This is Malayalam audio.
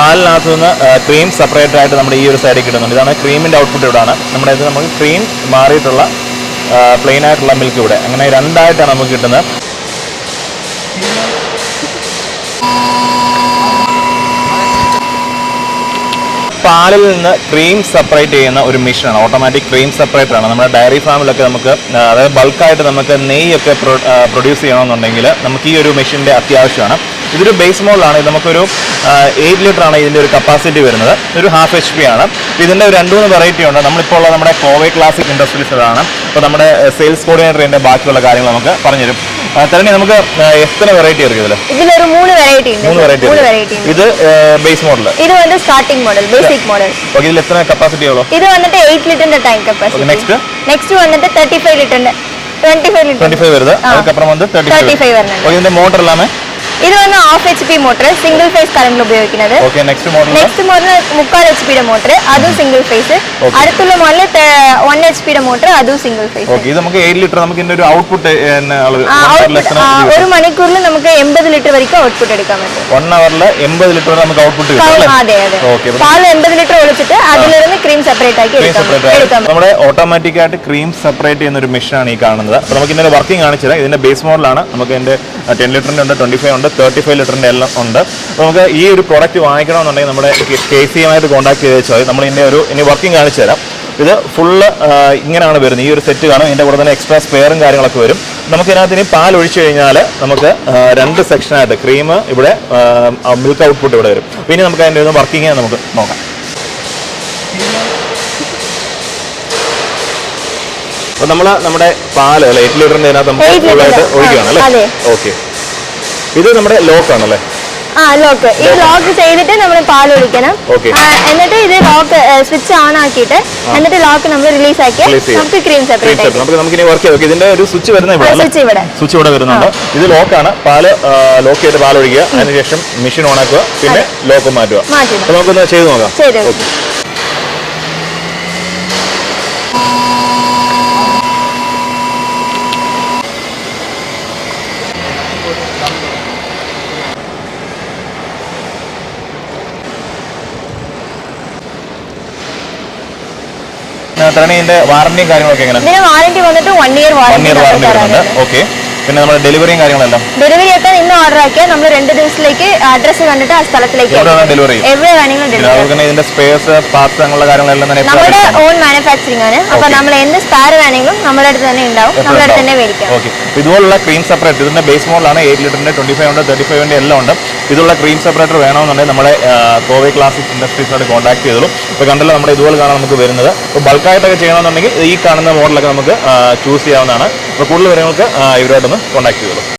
പാലിനകത്ത് നിന്ന് ക്രീം സെപ്പറേറ്റ് ആയിട്ട് നമ്മുടെ ഈ ഒരു സൈഡിൽ കിട്ടുന്നുണ്ട്. ഇതാണ് ക്രീമിന്റെ ഔട്ട്പുട്ട് ആണ് നമ്മുടെ ഇത് നമുക്ക് ക്രീം മാറിയിട്ടുള്ള പ്ലെയിൻ ആയിട്ടുള്ള മിൽക്ക് ഇവിടെ. അങ്ങനെ രണ്ടായിട്ടാണ് നമുക്ക് കിട്ടുന്നത്. പാലിൽ നിന്ന് ക്രീം സെപ്പറേറ്റ് ചെയ്യുന്ന ഒരു മെഷീനാണ് ഓട്ടോമാറ്റിക് ക്രീം സെപ്പറേറ്റർ ആണ്. നമ്മുടെ ഡയറി ഫാമിലൊക്കെ നമുക്ക് അതായത് ബൾക്കായിട്ട് നമുക്ക് നെയ്യൊക്കെ പ്രൊഡ്യൂസ് ചെയ്യണമെന്നുണ്ടെങ്കിൽ നമുക്ക് ഈ ഒരു മെഷീന്റെ അത്യാവശ്യമാണ്. ഇതൊരു ബേസ് മോഡലാണ് ഇത് നമുക്കൊരു എയ്റ്റ് ലിറ്റർ ആണ് ഇതിൻ്റെ ഒരു കപ്പാസിറ്റി വരുന്നത് ഒരു ഹാഫ് എച്ച് പി ആണ് അപ്പോൾ ഇതിൻ്റെ ഒരു രണ്ട് മൂന്ന് വെറൈറ്റി ഉണ്ട് നമ്മളിപ്പോൾ ഉള്ള നമ്മുടെ കോവേ ക്ലാസിക് ഇൻഡസ്ട്രീസ് ആണ് അപ്പോൾ നമ്മുടെ സെയിൽസ് കോർഡിനേറ്റർ ഇതിൻ്റെ ബാക്കിയുള്ള കാര്യങ്ങൾ നമുക്ക് പറഞ്ഞുതരും ആ, തരണി നമുക്ക് ആ, എത്ര വെറൈറ്റി ഇറക്കും ഇതിൽ இதுல ஒரு மூணு வெரைட்டி ഉണ്ട് മൂന്ന് വെറൈറ്റി மூணு வெரைட்டி ഉണ്ട് ഇത് ബേസ് മോഡൽ இது வந்து starting model basic model okay ഇതിൽ എത്ര കപ്പാസിറ്റി ഉള്ളൂ இது வந்துட்டு eight litre time Okay, capacity next? Next வந்துட்டு thirty five litre twenty five twenty litre five വരുത് ആ. அதுக்கப்புறம் வந்து തേർട്ടി 35 ഫൈവ് വരുന്നുണ്ട്. ഓക്കെ ഇതിന്റെ മോട്ടർ എല്ലാമേ ഇത് വന്ന് half H P motor single phase കറണ്ടിൽ ഉപയോഗിക്കുന്നത്. നെക്സ്റ്റ് മോഡൽ മുക്കാൽ എച്ച് പിയുടെ മോട്ടർ അതും സിംഗിൾ ഫേസ്. അടുത്തുള്ള മോഡൽ വൺ എച്ച് പിയുടെ മോട്ടർ അതും സിംഗിൾ ഫേസ് ഇത് നമുക്ക് ലിറ്റർ നമുക്ക് ഇതിന്റെ ഒരു ഔട്ട്പുട്ട് ഒരു മണിക്കൂറിൽ നമുക്ക് എൺപത് ലിറ്റർ വரைക്കും ഔട്ട്പുട്ട് എടുക്കാൻ പറ്റും. വൺ അവറിൽ എൺപത് ലിറ്റർ നമുക്ക് ഔട്ട്പുട്ട് പാൽ എൺപത് ലിറ്റർ ഒളിച്ചിട്ട് അതിലിരുന്ന് ക്രീം സെപ്പറേറ്റ് ആക്കി പറ്റും നമ്മുടെ ഓട്ടോമാറ്റിക് ആയിട്ട് ക്രീം സെപ്പറേറ്റ് ചെയ്യുന്ന ഒരു മെഷീനാണ് ഈ കാണുന്നത്. അപ്പോൾ നമുക്ക് ഇന്നലെ വർക്കിംഗ് കാണിച്ചു തരാം ഇതിന്റെ ബേസ് മോഡലാണ് നമുക്ക് ഇതിന്റെ ടെൻ ലിറ്ററിന്റെ ഉണ്ട് ട്വന്റി ഫൈവ് ഉണ്ട് തേർട്ടി ഫൈവ് ലിറ്ററിന്റെ എല്ലാം ഉണ്ട്. അപ്പോൾ നമുക്ക് ഈ ഒരു പ്രോഡക്റ്റ് വാങ്ങിക്കണമെന്നുണ്ടെങ്കിൽ നമ്മുടെ കെ സി എമായിട്ട് കോൺടാക്ട് ചെയ്ത് വെച്ചാൽ. നമ്മൾ ഇതിന്റെ ഒരു ഇനി വർക്കിംഗ് കാണിച്ചു തരാം ഇത് ഫുള്ള് ഇങ്ങനെയാണ് വരുന്നത്. ഈ ഒരു സെറ്റ് കാണും. ഇതിന്റെ കൂടെ തന്നെ എക്സ്ട്രാ സ്പെയറും കാര്യങ്ങളൊക്കെ വരും. നമുക്ക് ഇതിനകത്ത് ഇനി പാൽ ഒഴിച്ചു കഴിഞ്ഞാൽ നമുക്ക് രണ്ട് സെക്ഷനായിട്ട് ക്രീം ഇവിടെ മിൽക്ക് ഔട്ട്പുട്ട് ഇവിടെ വരും. പിന്നെ നമുക്ക് അതിന്റെ ഒന്ന് വർക്കിംഗ് നമുക്ക് നോക്കാം. അപ്പോൾ നമ്മൾ നമ്മുടെ പാൽ അല്ലെ എയ്റ്റ് ലിറ്ററിന്റെ ഇതിനകത്ത് നമുക്ക് Eight ഫുള്ളായിട്ട്. ഒഴിക്കുകയാണ് അല്ലേ അതെ. ഓക്കെ. ഇത് നമ്മുടെ ലോക്ക് ആണല്ലേ ആ ലോക്ക്. ഈ ലോക്ക്. ചെയ്തിട്ട് നമ്മൾ പാൽ ഒഴിക്കണം. Okay. ആ, എന്നിട്ട് ഇത് ലോക്ക് സ്വിച്ച് ഓൺ ആക്കിയിട്ട് എന്നിട്ട് ലോക്ക് നമ്മൾ റിലീസ് ആക്കി Release ചെയ്യും. നമുക്ക് ക്രീം സെപ്പറേറ്റ്. ആക്കി നമുക്ക് നമുക്ക് ഇനി വർക്ക് ചെയ്യാം. ഇതിന്റെ ഒരു സ്വിച്ച് വരുന്നത് ഇവിടെ അല്ലേ? സ്വിച്ച് ഇവിടെ. സ്വിച്ച് ഇവിടെ വരുന്നുണ്ട്. ഇത് ലോക്കാണ്. പാൽ ലോക്ക് ചെയ്ത് പാൽ ഒഴിക്കുക. അതിനുശേഷം മെഷീൻ ഓൺ ആക്കുക. പിന്നെ ലോക്ക് മാറ്റുക. മാറ്റുക. അപ്പോൾ നമുക്കൊന്ന് ചെയ്ത് നോക്കാം. ചെയ്ത് Okay. തരണി ഇതിന്റെ വാറന്റിയും കാര്യങ്ങളൊക്കെ എങ്ങനെ ഇതിന് വാറന്റി വന്നിട്ട് one year one year warranty വരുന്നുണ്ട്. ഓക്കെ പിന്നെ നമ്മുടെ ഡെലിവറിയും കാര്യങ്ങളെല്ലാം? ഡെലിവറി ഒക്കെ ഇന്ന് ഓർഡർ ആക്കിയാൽ നമ്മൾ രണ്ട് ദിവസത്തിലേക്ക് അഡ്രസ്സ് കണ്ടിട്ട് ആ സ്ഥലത്തിലേക്ക് ഡെലിവറി എവിടെ വേണമെങ്കിലും ഡെലിവറി ഇതിന്റെ സ്പേസ് പാർട്സ് അങ്ങനെയുള്ള കാര്യങ്ങളെല്ലാം തന്നെ നമ്മുടെ ഓൺ മാനുഫാക്ചറിംഗ് ആണ്. അപ്പൊ നമ്മൾ എന്ത് സ്പാർ വേണമെങ്കിലും നമ്മുടെ അടുത്ത് തന്നെ ഉണ്ടാവും. നമ്മുടെ അടുത്ത് തന്നെ. മേടിക്കാം. ഓക്കെ ഇതുപോലുള്ള ക്രീം സെപ്പറേറ്റ് ഇതിന്റെ ബേസ് മോഡലാണ് എയ്റ്റ് ലിറ്ററിന്റെ ട്വന്റി ഫൈവ് ഉണ്ട് തേർട്ടി ഫൈവിന്റെ എല്ലാം ഉണ്ട്. ഇതുള്ള ക്രീം സെപ്പറേറ്റർ വേണമെന്നുണ്ടെങ്കിൽ നമ്മുടെ കോവി ക്ലാസിക് ഇൻഡസ്ട്രീസിനോട് കോൺടാക്ട് ചെയ്തോളൂ. ഇപ്പോൾ കണ്ടല്ലോ നമ്മുടെ ഇതുപോലെ കാണാൻ നമുക്ക് വരുന്നത്. അപ്പോൾ ബൾക്കായിട്ടൊക്കെ ചെയ്യണമെന്നുണ്ടെങ്കിൽ ഈ കാണുന്ന മോഡലൊക്കെ നമുക്ക് ചൂസ് ചെയ്യാവുന്നതാണ്. അപ്പോൾ കൂടുതൽ വിവരങ്ങൾക്ക് ഇവരോടൊന്ന് കോൺടാക്ട് ചെയ്തോളൂ.